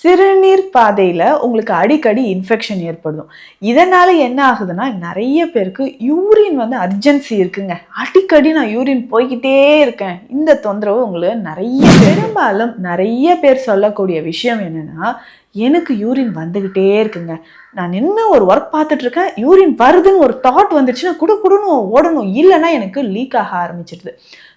சிறுநீர் பாதையில் உங்களுக்கு அடிக்கடி இன்ஃபெக்ஷன் ஏற்படும் இதனால் என்ன ஆகுதுன்னா நிறைய பேருக்கு யூரின் வந்து அர்ஜென்சி இருக்குங்க. அடிக்கடி நான் யூரின் போய்கிட்டே இருக்கேன். இந்த தொந்தரவு உங்களுக்கு நிறைய பெரும்பாலும் நிறைய பேர் சொல்லக்கூடிய விஷயம் என்னென்னா எனக்கு யூரின் வந்துக்கிட்டே இருக்குங்க. நான் என்ன ஒரு ஒர்க் பார்த்துட்ருக்கேன் யூரின் வருதுன்னு ஒரு தாட் வந்துச்சுன்னா குடு குடுன்னு ஓடணும். இல்லைன்னா எனக்கு லீக் ஆக ஆரம்பிச்சிடுது.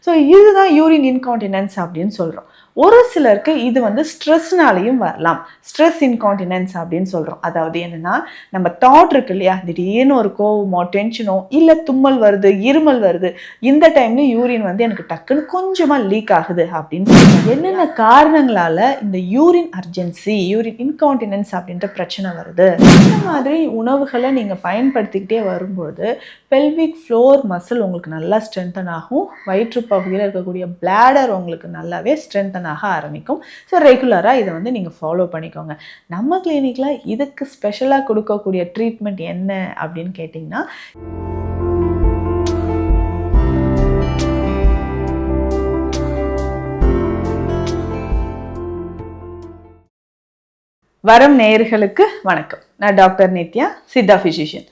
ஸோ இதுதான் யூரின் இன்கான்டினன்ஸ் அப்படின்னு சொல்கிறோம் ஒரு சிலருக்கு இது வந்து ஸ்ட்ரெஸ்னாலையும் வரலாம். ஸ்ட்ரெஸ் இன்கான்டினன்ஸ் அப்படின்னு சொல்கிறோம் அதாவது என்னென்னா நம்ம தாட் இருக்கு இல்லையா? திடீர்னு ஒரு கோவமோ டென்ஷனோ இல்லை தும்மல் வருது இருமல் வருது இந்த டைம்ல யூரின் வந்து எனக்கு டக்குன்னு கொஞ்சமாக லீக் ஆகுது அப்படின்னு என்னென்ன காரணங்களால இந்த யூரின் அர்ஜென்சி யூரின் இன்கான்டினன்ஸ் அப்படின்ற பிரச்சனை வருது. இந்த மாதிரி உணவுகளை நீங்கள் பயன்படுத்திக்கிட்டே வரும்போது பெல்விக் ஃப்ளோர் மசில் உங்களுக்கு நல்லா ஸ்ட்ரென்தன் ஆகும். வயிற்று பகுதியில் இருக்கக்கூடிய பிளாடர் உங்களுக்கு நல்லாவே ஸ்ட்ரென்தன் ஆக ஆரம்பிக்கும். ஸோ ரெகுலராக இதை வந்து நீங்கள் ஃபாலோ பண்ணிக்கோங்க. நம்ம கிளினிக்கில் இதுக்கு ஸ்பெஷலாக கொடுக்கக்கூடிய ட்ரீட்மெண்ட் என்ன அப்படின்னு கேட்டிங்கன்னா வரம் நேயர்களுக்கு வணக்கம். நான் டாக்டர் நித்யா சித்தா ஃபிசிஷியன்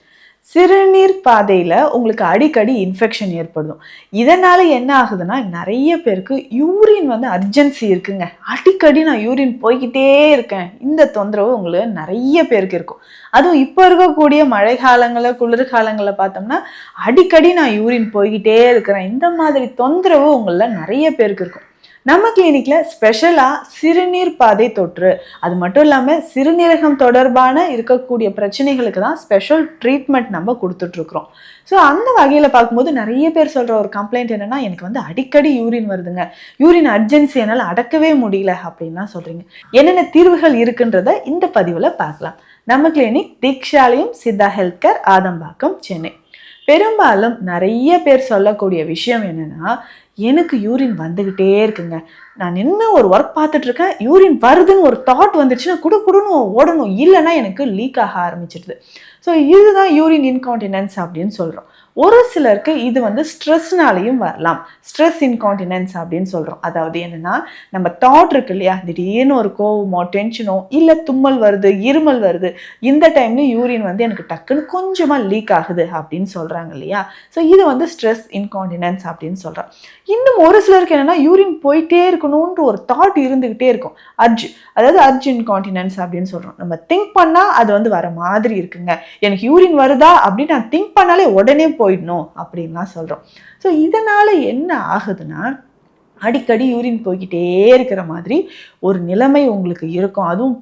சிறுநீர் பாதையில் உங்களுக்கு அடிக்கடி இன்ஃபெக்ஷன் ஏற்படும். இதனால் என்ன ஆகுதுன்னா நிறைய பேருக்கு யூரின் வந்து அர்ஜென்சி இருக்குங்க. அடிக்கடி நான் யூரின் போய்கிட்டே இருக்கேன். இந்த தொந்தரவு உங்களுக்கு நிறைய பேருக்கு இருக்கும். அதுவும் இப்போ இருக்கக்கூடிய மழை காலங்களில் குளிர்காலங்களில் பார்த்தோம்னா அடிக்கடி நான் யூரின் போய்கிட்டே இருக்கிறேன். இந்த மாதிரி தொந்தரவு உங்களில் நிறைய பேருக்கு இருக்கும். நம்ம கிளினிக்ல ஸ்பெஷலாக சிறுநீர் பாதை தொற்று. அது மட்டும் இல்லாமல் சிறுநீரகம் தொடர்பான இருக்கக்கூடிய பிரச்சனைகளுக்கு தான் ஸ்பெஷல் ட்ரீட்மெண்ட் நம்ம கொடுத்துட்ருக்குறோம். ஸோ அந்த வகையில் பார்க்கும்போது நிறைய பேர் சொல்கிற ஒரு கம்ப்ளைண்ட் என்னென்னா எனக்கு வந்து அடிக்கடி யூரின் வருதுங்க. யூரின் அர்ஜென்சி என்னால் அடக்கவே முடியல அப்படின்லாம் சொல்கிறீங்க என்னென்ன தீர்வுகள் இருக்குன்றத இந்த பதிவில் பார்க்கலாம். நம்ம clinic Deekshalayam Siddha health care Adambakkam Chennai. பெரும்பாலும் நிறைய பேர் சொல்லக்கூடிய விஷயம் என்னென்னா எனக்கு யூரின் வந்துக்கிட்டே இருக்குங்க. நான் என்ன ஒரு ஒர்க் பார்த்துட்டு இருக்கேன் யூரின் வருதுன்னு ஒரு தாட் வந்துச்சுன்னா குடு குடுன்னு ஓடணும். இல்லைன்னா எனக்கு லீக் ஆக ஆரம்பிச்சிடுது. ஸோ இதுதான் யூரின் இன்கான்டினன்ஸ் அப்படின்னு சொல்கிறோம் ஒரு சிலருக்கு இது வந்து ஸ்ட்ரெஸ்னாலையும் வரலாம். ஸ்ட்ரெஸ் இன்கான்டினன்ஸ் அப்படின்னு சொல்கிறோம் அதாவது என்னென்னா நம்ம தாட் இருக்கு இல்லையா? திடீர்னு ஒரு கோவமோ டென்ஷனோ இல்லை தும்மல் வருது இருமல் வருது இந்த டைம்ல யூரின் வந்து எனக்கு டக்குன்னு கொஞ்சமாக லீக் ஆகுது அப்படின்னு சொல்கிறாங்க இல்லையா? ஸோ இது வந்து ஸ்ட்ரெஸ் இன்கான்டினன்ஸ் அப்படின்னு சொல்கிறோம் இன்னும் ஒரு சிலருக்கு என்னென்னா யூரின் போயிட்டே இருக்கணும்ன்ற ஒரு தாட் இருந்துக்கிட்டே இருக்கும். அர்ஜ் அதாவது அர்ஜ் இன்கான்டினன்ஸ் அப்படின்னு சொல்கிறோம் நம்ம திங்க் பண்ணால் அது வந்து வர மாதிரி இருக்குங்க. எனக்கு யூரின் வருதா அப்படின்னு நான் திங்க் பண்ணாலே உடனே போயிடணும் அப்படின்லாம் சொல்கிறோம் ஸோ இதனால் என்ன ஆகுதுன்னா அடிக்கடி யூரின் போய்கிட்டே இருக்கிற மாதிரி ஒரு நிலைமை உங்களுக்கு இருக்கும். அதுவும்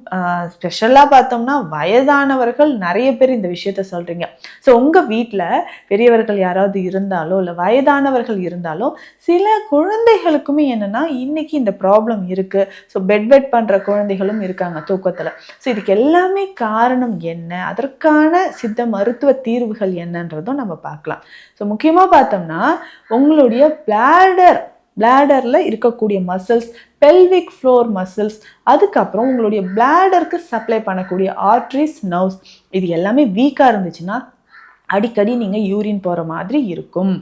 ஸ்பெஷலாக பார்த்தோம்னா வயதானவர்கள் நிறைய பேர் இந்த விஷயத்த சொல்கிறீங்க ஸோ உங்கள் வீட்டில் பெரியவர்கள் யாராவது இருந்தாலோ இல்லை வயதானவர்கள் இருந்தாலோ சில குழந்தைகளுக்குமே என்னென்னா இன்றைக்கி இந்த ப்ராப்ளம் இருக்குது ஸோ பெட் பெட் பண்ணுற குழந்தைகளும் இருக்காங்க தூக்கத்தில். ஸோ இதுக்கு எல்லாமே காரணம் என்ன? அதற்கான சித்த மருத்துவ தீர்வுகள் என்னன்றதும் நம்ம பார்க்கலாம். ஸோ முக்கியமாக பார்த்தோம்னா உங்களுடைய பிளாடர் பிளாடரில் இருக்கக்கூடிய மசில்ஸ் பெல்விக் ஃப்ளோர் மசில்ஸ் அதுக்கப்புறம் உங்களுடைய பிளாடருக்கு சப்ளை பண்ணக்கூடிய ஆர்ட்ரிஸ் நர்வ்ஸ் இது எல்லாமே வீக்காக இருந்துச்சுன்னா அடிக்கடி நீங்கள் யூரின் போகிற மாதிரி இருக்கும்.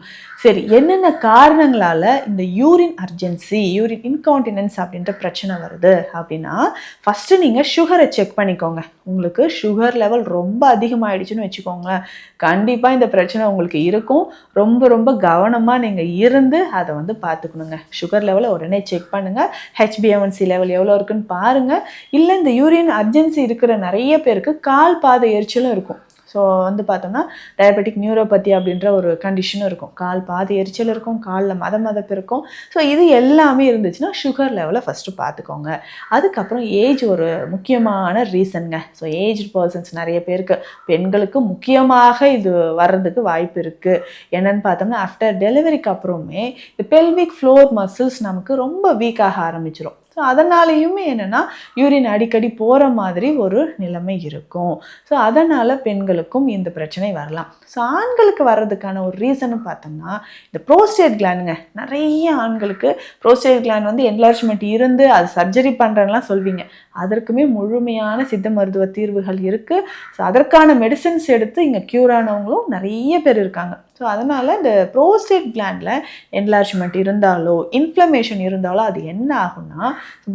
சரி என்னென்ன காரணங்களால் இந்த யூரின் அர்ஜென்சி யூரின் இன்கான்டினன்ஸ் அப்படின்ற பிரச்சனை வருது அப்படின்னா ஃபஸ்ட்டு நீங்கள் சுகரை செக் பண்ணிக்கோங்க. உங்களுக்கு சுகர் லெவல் ரொம்ப அதிகமாகிடுச்சுன்னு வச்சுக்கோங்களேன். கண்டிப்பாக இந்த பிரச்சனை உங்களுக்கு இருக்கும். ரொம்ப ரொம்ப கவனமாக நீங்கள் இருந்து அதை வந்து பார்த்துக்கணுங்க. சுகர் லெவலை உடனே செக் பண்ணுங்கள் ஹெச்பிஎம்என்சி லெவல் எவ்வளோ இருக்குன்னு பாருங்கள் இல்லை இந்த யூரின் அர்ஜென்சி இருக்கிற நிறைய பேருக்கு கால் பாதை எரிச்சலும் இருக்கும். ஸோ வந்து பார்த்தோம்னா டயபெட்டிக் நியூரோபதி அப்படின்ற ஒரு கண்டிஷனும் இருக்கும். கால் பாதி எரிச்சல் இருக்கும் காலில் மத மதப்பு இருக்கும். ஸோ இது எல்லாமே இருந்துச்சுன்னா சுகர் லெவலை ஃபஸ்ட்டு பார்த்துக்கோங்க. அதுக்கப்புறம் ஏஜ் ஒரு முக்கியமான ரீசனுங்க ஸோ ஏஜ் பர்சன்ஸ் நிறைய பேருக்கு பெண்களுக்கு முக்கியமாக இது வர்றதுக்கு வாய்ப்பு இருக்குது என்னென்னு பார்த்தோம்னா ஆஃப்டர் டெலிவரிக்கு அப்புறமே இந்த பெல்விக் ஃப்ளோர் மசில்ஸ் நமக்கு ரொம்ப வீக்காக ஆரம்பிச்சிடும் ஸோ அதனாலேயுமே என்னென்னா யூரின் அடிக்கடி போகிற மாதிரி ஒரு நிலைமை இருக்கும். ஸோ அதனால் பெண்களுக்கும் இந்த பிரச்சனை வரலாம். ஸோ ஆண்களுக்கு வர்றதுக்கான ஒரு ரீசனும் பார்த்தோம்னா இந்த ப்ரோஸ்டேட் கிளாண்டுங்க நிறைய ஆண்களுக்கு ப்ரோஸ்டேட் கிளான் வந்து என்லார்ஜ்மெண்ட் இருந்து அது சர்ஜரி பண்ணுறேன்லாம் சொல்வீங்க. அதற்குமே முழுமையான சித்த மருத்துவ தீர்வுகள் இருக்குது ஸோ அதற்கான மெடிசன்ஸ் எடுத்து இங்கே க்யூர் ஆனவங்களும் நிறைய பேர் இருக்காங்க. ஸோ அதனால் இந்த ப்ரோஸ்டேட் கிளாண்டில் என்லார்ஜ்மெண்ட் இருந்தாலோ இன்ஃப்ளமேஷன் இருந்தாலோ அது என்ன ஆகும்னா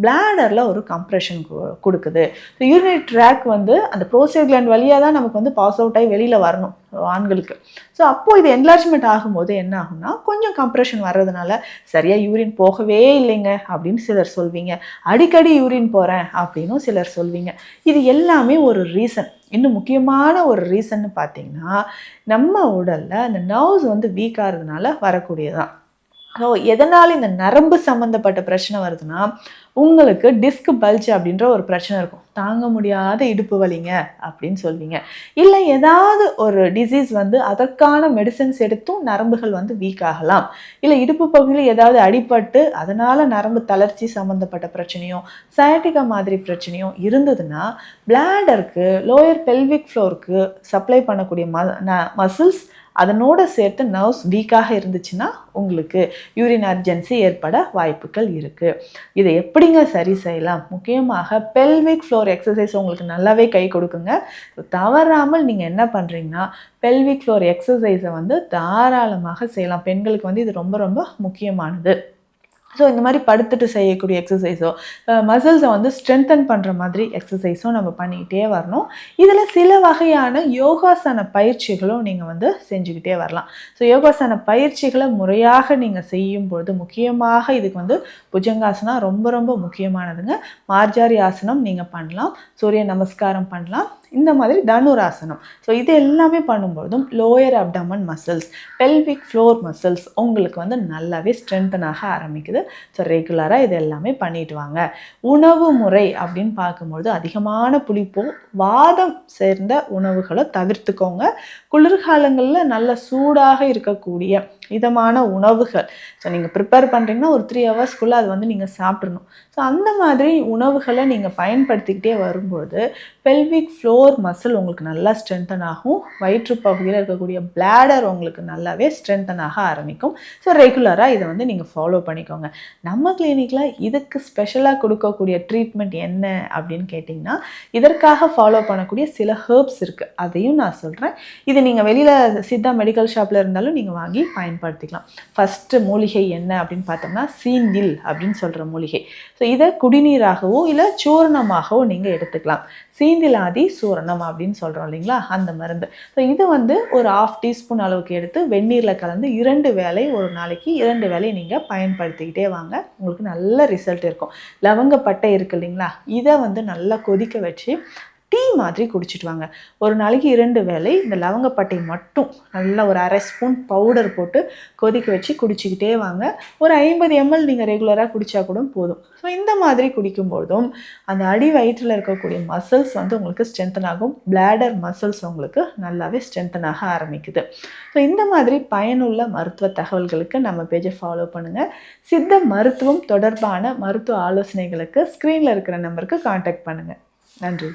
பிளாடரில் ஒரு கம்ப்ரெஷன் கொடுக்குது. ஸோ யூரினரி ட்ராக் வந்து அந்த ப்ரோஸ்டேட் கிளாண்ட் வழியாக தான் நமக்கு வந்து பாஸ் அவுட் ஆகி வெளியில் வரணும். ஆண்களுக்கு. ஸோ அப்போது இது என்லார்ஜ்மெண்ட் ஆகும்போது என்ன ஆகும்னா கொஞ்சம் கம்ப்ரெஷன் வர்றதுனால சரியாக யூரின் போகவே இல்லைங்க அப்படின்னு சிலர் சொல்வீங்க. அடிக்கடி யூரின் போகிறேன் அப்படின்னும் சிலர் சொல்வீங்க. இது எல்லாமே ஒரு ரீசன் இன்னும் முக்கியமான ஒரு ரீசன்னு பார்த்தீங்கன்னா நம்ம உடலில் அந்த நர்வ்ஸ் வந்து வீக்காகிறதுனால வரக்கூடியதான் ஸோ எதனால் இந்த நரம்பு சம்மந்தப்பட்ட பிரச்சனை வருதுன்னா உங்களுக்கு டிஸ்க் பல்ஜ் அப்படின்ற ஒரு பிரச்சனை இருக்கும். தாங்க முடியாத இடுப்பு வலிங்க அப்படின்னு சொல்வீங்க. இல்லை ஏதாவது ஒரு டிசீஸ் வந்து அதற்கான மெடிசன்ஸ் எடுத்தும் நரம்புகள் வந்து வீக் ஆகலாம். இல்லை இடுப்பு பகுதியில் ஏதாவது அடிபட்டு அதனால் நரம்பு தளர்ச்சி சம்மந்தப்பட்ட பிரச்சனையும் சயாட்டிகா மாதிரி பிரச்சனையும் இருந்ததுன்னா பிளாடருக்கு லோயர் பெல்விக் ஃப்ளோருக்கு சப்ளை பண்ணக்கூடிய ம மசில்ஸ் அதனோடு சேர்த்து நர்வ்ஸ் வீக்காக இருந்துச்சுன்னா உங்களுக்கு யூரின் அர்ஜென்சி ஏற்பட வாய்ப்புகள் இருக்குது இதை எப்படிங்க சரி செய்யலாம்? முக்கியமாக பெல்விக் ஃப்ளோர் எக்ஸசைஸ் உங்களுக்கு நல்லாவே கை கொடுக்குங்க. தவறாமல் நீங்கள் என்ன பண்ணுறீங்கன்னா பெல்விக் ஃப்ளோர் எக்ஸசைஸை வந்து தாராளமாக செய்யலாம். பெண்களுக்கு வந்து இது ரொம்ப ரொம்ப முக்கியமானது. ஸோ இந்த மாதிரி படுத்துட்டு செய்யக்கூடிய எக்ஸசைஸோ மசில்ஸை வந்து ஸ்ட்ரென்தன் பண்ணுற மாதிரி எக்ஸசைஸும் நம்ம பண்ணிக்கிட்டே வரணும். இதில் சில வகையான யோகாசன பயிற்சிகளும் நீங்கள் வந்து செஞ்சுக்கிட்டே வரலாம். ஸோ யோகாசன பயிற்சிகளை முறையாக நீங்கள் செய்யும்பொழுது முக்கியமாக இதுக்கு வந்து புஜங்காசனம் ரொம்ப ரொம்ப முக்கியமானதுங்க. மார்ஜாரி ஆசனம் நீங்கள் பண்ணலாம். சூரிய நமஸ்காரம் பண்ணலாம். இந்த மாதிரி தனுராசனம். ஸோ இது எல்லாமே பண்ணும்பொழுதும் lower abdomen muscles pelvic floor muscles உங்களுக்கு வந்து நல்லாவே ஸ்ட்ரென்தனாக ஆரம்பிக்குது. ஸோ ரெகுலராக இது எல்லாமே பண்ணிட்டு வாங்க. உணவு முறை அப்படின்னு பார்க்கும்பொழுது அதிகமான புளிப்போ வாதம் சேர்ந்த உணவுகளை தவிர்த்துக்கோங்க. குளிர்காலங்களில் நல்ல சூடாக இருக்கக்கூடிய இதமான உணவுகள். ஸோ நீங்கள் ப்ரிப்பேர் பண்ணுறீங்கன்னா ஒரு த்ரீ ஹவர்ஸ்க்குள்ளே அது வந்து நீங்கள் சாப்பிடணும். ஸோ அந்த மாதிரி உணவுகளை நீங்கள் பயன்படுத்திக்கிட்டே வரும்போது பெல்விக் ஃப்ளோர் மசில் உங்களுக்கு நல்லா ஸ்ட்ரென்தன் ஆகும். வயிற்று பகுதியில் இருக்கக்கூடிய பிளாடர் உங்களுக்கு நல்லாவே ஸ்ட்ரென்தன் ஆக ஆரம்பிக்கும். ஸோ ரெகுலராக இதை வந்து நீங்கள் ஃபாலோ பண்ணிக்கோங்க. நம்ம கிளினிக்கில் இதுக்கு ஸ்பெஷலாக கொடுக்கக்கூடிய ட்ரீட்மெண்ட் என்ன அப்படின்னு கேட்டிங்கன்னா இதற்காக ஃபாலோ பண்ணக்கூடிய சில ஹேர்ப்ஸ் இருக்குது அதையும் நான் சொல்கிறேன் இது நீங்கள் வெளியில் சித்தா மெடிக்கல் ஷாப்பில் இருந்தாலும் நீங்கள் வாங்கி பயன்படுத்திக்கலாம். ஃபஸ்ட்டு மூலிகை என்ன அப்படின்னு பார்த்தோம்னா சீந்தில் அப்படின்னு சொல்கிற மூலிகை. ஸோ இதை குடிநீராகவோ இல்லை சூர்ணமாகவோ நீங்கள் எடுத்துக்கலாம். சீன் சீந்திலாதி சூரணம் அப்படின்னு சொல்கிறோம் இல்லைங்களா? அந்த மருந்து. ஸோ இது வந்து ஒரு ஆஃப் டீஸ்பூன் அளவுக்கு எடுத்து வெந்நீரில் கலந்து இரண்டு வேலை ஒரு நாளைக்கு இரண்டு வேலை நீங்கள் பயன்படுத்திக்கிட்டே வாங்க. உங்களுக்கு நல்ல ரிசல்ட் இருக்கும். லவங்கப்பட்டை இருக்கு இல்லைங்களா? இதை வந்து நல்லா கொதிக்க வச்சு டீ மாதிரி குடிச்சிட்டு வாங்க ஒரு நாளைக்கு இரண்டு வேளை இந்த லவங்கப்பட்டை மட்டும் நல்லா ஒரு அரை ஸ்பூன் பவுடர் போட்டு கொதிக்க வச்சு குடிச்சிக்கிட்டே வாங்க. ஒரு ஐம்பது எம்எல் நீங்கள் ரெகுலராக குடித்தா கூட போதும். ஸோ இந்த மாதிரி குடிக்கும்போதும் அந்த அடி வயிற்றில் இருக்கக்கூடிய மசில்ஸ் வந்து உங்களுக்கு ஸ்ட்ரென்தன் ஆகும். பிளாடர் மசில்ஸ் உங்களுக்கு நல்லாவே ஸ்ட்ரென்தனாக ஆரம்பிக்குது. ஸோ இந்த மாதிரி பயனுள்ள மருத்துவ தகவல்களுக்கு நம்ம பேஜை ஃபாலோ பண்ணுங்கள் சித்த மருத்துவம் தொடர்பான மருத்துவ ஆலோசனைகளுக்கு ஸ்க்ரீனில் இருக்கிற நம்பருக்கு காண்டாக்ட் பண்ணுங்கள் நன்றி.